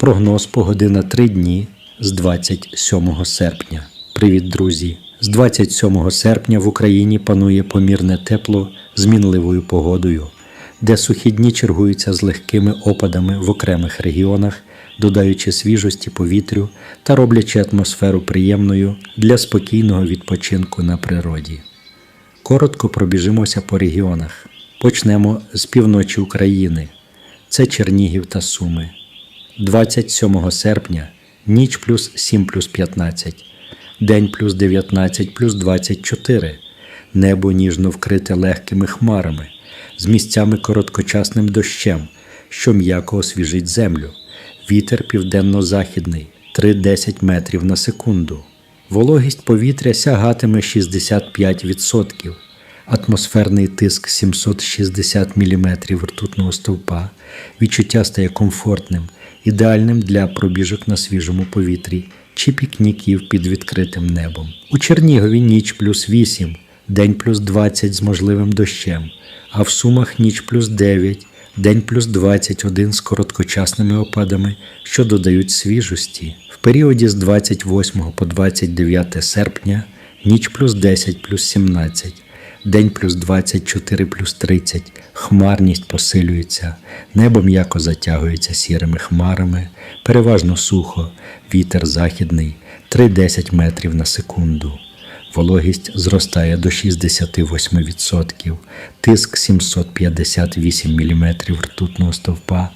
Прогноз погоди на три дні з 27 серпня. Привіт, друзі! З 27 серпня в Україні панує помірне тепло з мінливою погодою, де сухі дні чергуються з легкими опадами в окремих регіонах, додаючи свіжості повітрю та роблячи атмосферу приємною для спокійного відпочинку на природі. Коротко пробіжимося по регіонах. Почнемо з півночі України. Це Чернігів та Суми. 27 серпня ніч плюс 7 плюс 15, день плюс 19 плюс 24, небо ніжно вкрите легкими хмарами, з місцями короткочасним дощем, що м'яко освіжить землю, вітер південно-західний 3-10 метрів на секунду. Вологість повітря сягатиме 65%, атмосферний тиск 760 мм ртутного стовпа, відчуття стає комфортним, ідеальним для пробіжок на свіжому повітрі чи пікніків під відкритим небом. У Чернігові ніч плюс 8, день плюс 20 з можливим дощем, а в Сумах ніч плюс 9, день плюс 21 з короткочасними опадами, що додають свіжості. В періоді з 28 по 29 серпня ніч плюс 10 плюс 17, день плюс 24 плюс 30, хмарність посилюється, небо м'яко затягується сірими хмарами, переважно сухо, вітер західний. 3-10 метрів на секунду. Вологість зростає до 68%, тиск 758 мм ртутного стовпа,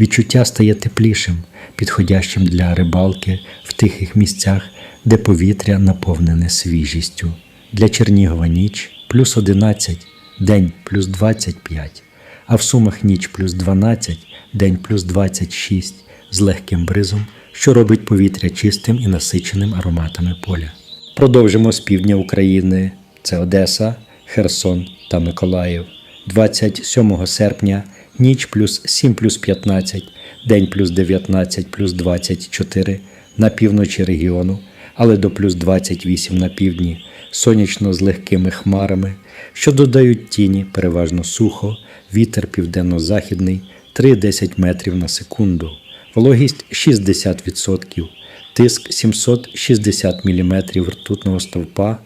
відчуття стає теплішим, підходящим для рибалки в тихих місцях, де повітря наповнене свіжістю. Для Чернігова ніч плюс 11, день плюс 25, а в Сумах ніч плюс 12, день плюс 26 з легким бризом, що робить повітря чистим і насиченим ароматами поля. Продовжимо з півдня України. Це Одеса, Херсон та Миколаїв. 27 серпня ніч плюс 7 плюс 15, день плюс 19 плюс 24 на півночі регіону, але до плюс 28 на півдні, сонячно з легкими хмарами, що додають тіні, переважно сухо, вітер південно-західний 3-10 метрів на секунду, вологість 60%, тиск 760 мм ртутного стовпа,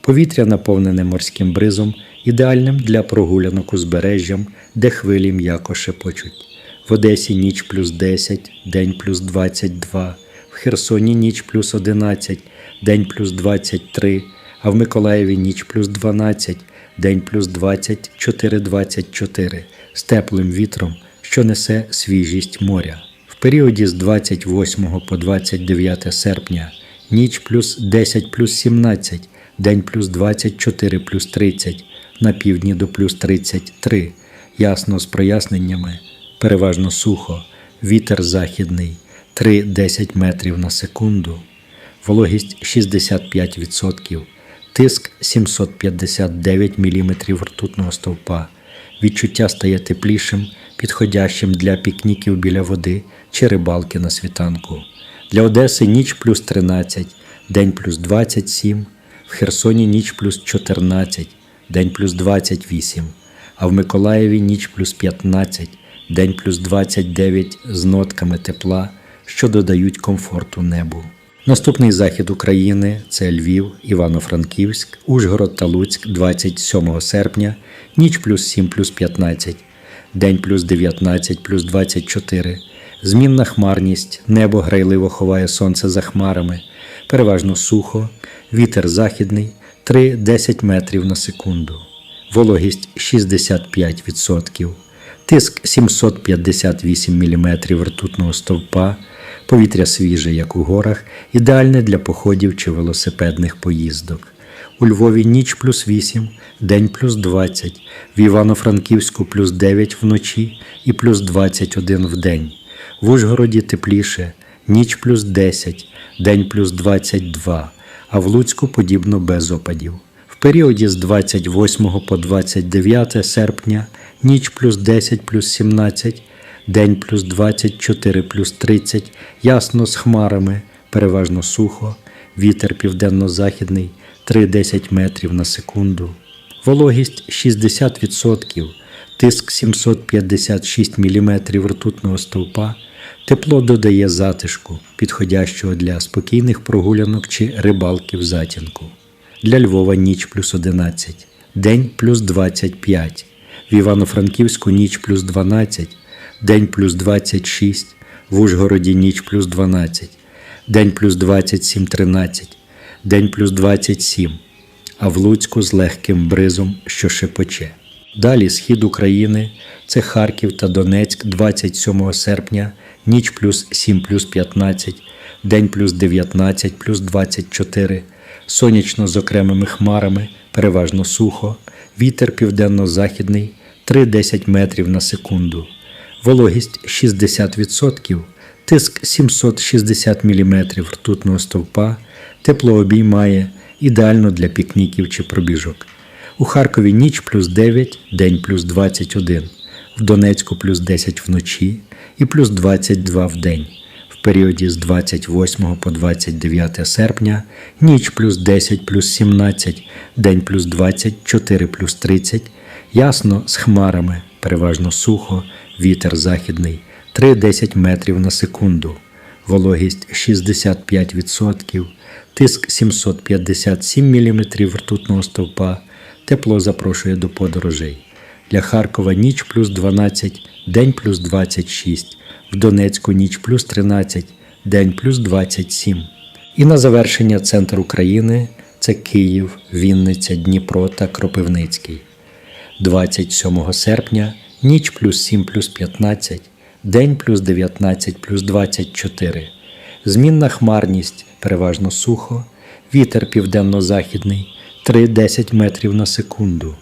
повітря наповнене морським бризом, ідеальним для прогулянок узбережжям, де хвилі м'яко шепочуть. В Одесі ніч плюс 10, день плюс 22, Херсоні ніч плюс 11, день плюс 23, а в Миколаєві ніч плюс 12, день плюс 24-24 з теплим вітром, що несе свіжість моря. В періоді з 28 по 29 серпня ніч плюс 10 плюс 17, день плюс 24 плюс 30, на півдні до плюс 33, ясно з проясненнями, переважно сухо, вітер західний 3-10 метрів на секунду, вологість 65%, тиск 759 мм ртутного стовпа, відчуття стає теплішим, підходящим для пікніків біля води чи рибалки на світанку. Для Одеси ніч плюс 13, день плюс 27, в Херсоні ніч плюс 14, день плюс 28, а в Миколаєві ніч плюс 15, день плюс 29 з нотками тепла, що додають комфорту небу. Наступний захід України це Львів, Івано-Франківськ, Ужгород та Луцьк 27 серпня, ніч плюс 7 плюс 15, день плюс 19 плюс 24, змінна хмарність, небо грайливо ховає сонце за хмарами, переважно сухо, вітер західний 3-10 метрів на секунду, вологість 65%, тиск 758 мм ртутного стовпа, повітря свіже, як у горах, ідеальне для походів чи велосипедних поїздок. У Львові ніч плюс 8, день плюс 20, в Івано-Франківську плюс 9 вночі і плюс 21 в день. В Ужгороді тепліше, ніч плюс 10, день плюс 22, а в Луцьку подібно без опадів. В періоді з 28 по 29 серпня ніч плюс 10 плюс 17, день плюс 24 плюс 30, ясно з хмарами, переважно сухо, вітер південно-західний 3-10 метрів на секунду, вологість 60%, тиск 756 мм ртутного стовпа, Тепло додає затишку, підходящого для спокійних прогулянок чи рибалки в затінку. Для Львова ніч плюс 11, день плюс 25, в Івано-Франківську ніч плюс 12, день плюс 26, в Ужгороді ніч плюс 12, день плюс 27-13, день плюс 27, а в Луцьку з легким бризом, що шепоче. Далі схід України це Харків та Донецьк 27 серпня, ніч плюс 7 плюс 15, день плюс 19 плюс 24, сонячно з окремими хмарами, переважно сухо, вітер південно-західний 3-10 метрів на секунду, вологість 60%, тиск 760 мм ртутного стовпа, тепло обіймає, ідеально для пікніків чи пробіжок. У Харкові ніч плюс 9, день плюс 21, в Донецьку плюс 10 вночі і плюс 22 в день. В періоді з 28 по 29 серпня ніч плюс 10 плюс 17, день плюс 24 плюс 30, ясно з хмарами, переважно сухо, вітер західний 3-10 метрів на секунду, вологість 65%, тиск 757 мм ртутного стовпа, тепло запрошує до подорожей. Для Харкова ніч плюс 12, день плюс 26, в Донецьку ніч плюс 13, день плюс 27. І на завершення центр України це Київ, Вінниця, Дніпро та Кропивницький. 27 серпня ніч плюс 7 плюс 15, день плюс 19 плюс 24. Змінна хмарність переважно сухо, вітер південно-західний 3-10 метрів на секунду,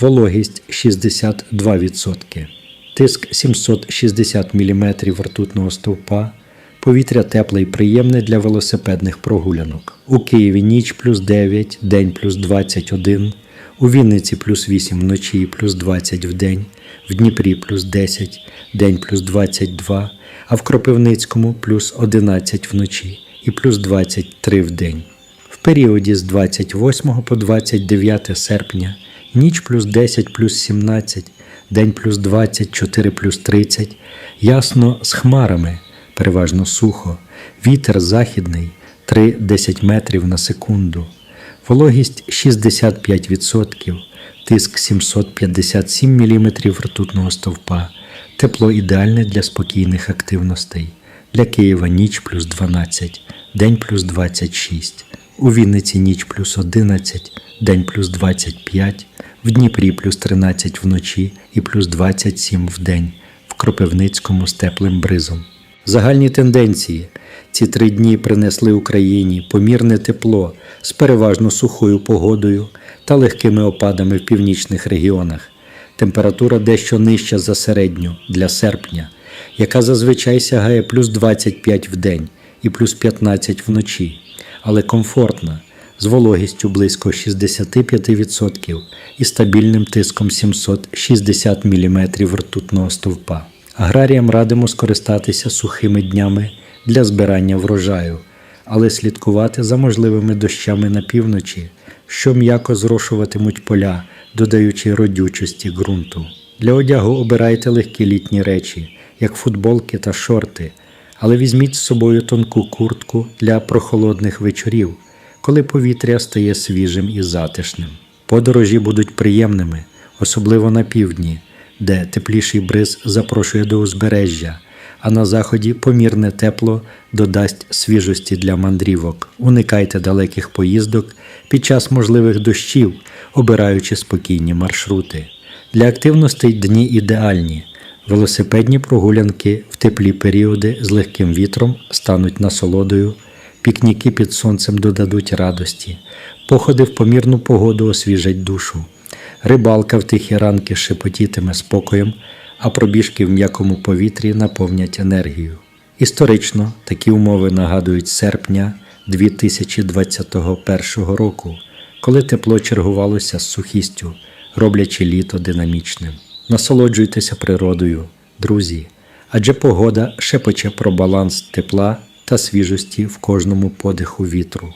вологість 62%, тиск 760 мм ртутного стовпа, повітря тепле і приємне для велосипедних прогулянок. У Києві ніч плюс 9, день плюс 21, у Вінниці плюс 8 вночі і плюс 20 в день, в Дніпрі плюс 10, день плюс 22, а в Кропивницькому плюс 11 вночі і плюс 23 в день. В періоді з 28 по 29 серпня ніч плюс 10 плюс 17, день плюс 24 плюс 30, ясно з хмарами, переважно сухо, вітер західний 3-10 метрів на секунду, вологість 65%, тиск 757 мм ртутного стовпа, тепло ідеальне для спокійних активностей. Для Києва ніч плюс 12, день плюс 26, у Вінниці ніч плюс 11, день плюс 25, в Дніпрі плюс 13 вночі і плюс 27 в день, в Кропивницькому з теплим бризом. Загальні тенденції. Ці три дні принесли Україні помірне тепло з переважно сухою погодою та легкими опадами в північних регіонах. Температура дещо нижча за середню для серпня, яка зазвичай сягає плюс 25 в день і плюс 15 вночі, але комфортна, з вологістю близько 65% і стабільним тиском 760 мм ртутного стовпа. Аграріям радимо скористатися сухими днями для збирання врожаю, але слідкувати за можливими дощами на півночі, що м'яко зрошуватимуть поля, додаючи родючості ґрунту. Для одягу обирайте легкі літні речі, як футболки та шорти, але візьміть з собою тонку куртку для прохолодних вечорів, коли повітря стає свіжим і затишним. Подорожі будуть приємними, особливо на півдні, де тепліший бриз запрошує до узбережжя, а на заході помірне тепло додасть свіжості для мандрівок. Уникайте далеких поїздок під час можливих дощів, обираючи спокійні маршрути. Для активностей дні ідеальні. Велосипедні прогулянки в теплі періоди з легким вітром стануть насолодою, пікніки під сонцем додадуть радості, походи в помірну погоду освіжать душу, рибалка в тихі ранки шепотітиме спокоєм, а пробіжки в м'якому повітрі наповнять енергію. Історично такі умови нагадують серпня 2021 року, коли тепло чергувалося з сухістю, роблячи літо динамічним. Насолоджуйтеся природою, друзі, адже погода шепоче про баланс тепла та свіжості в кожному подиху вітру.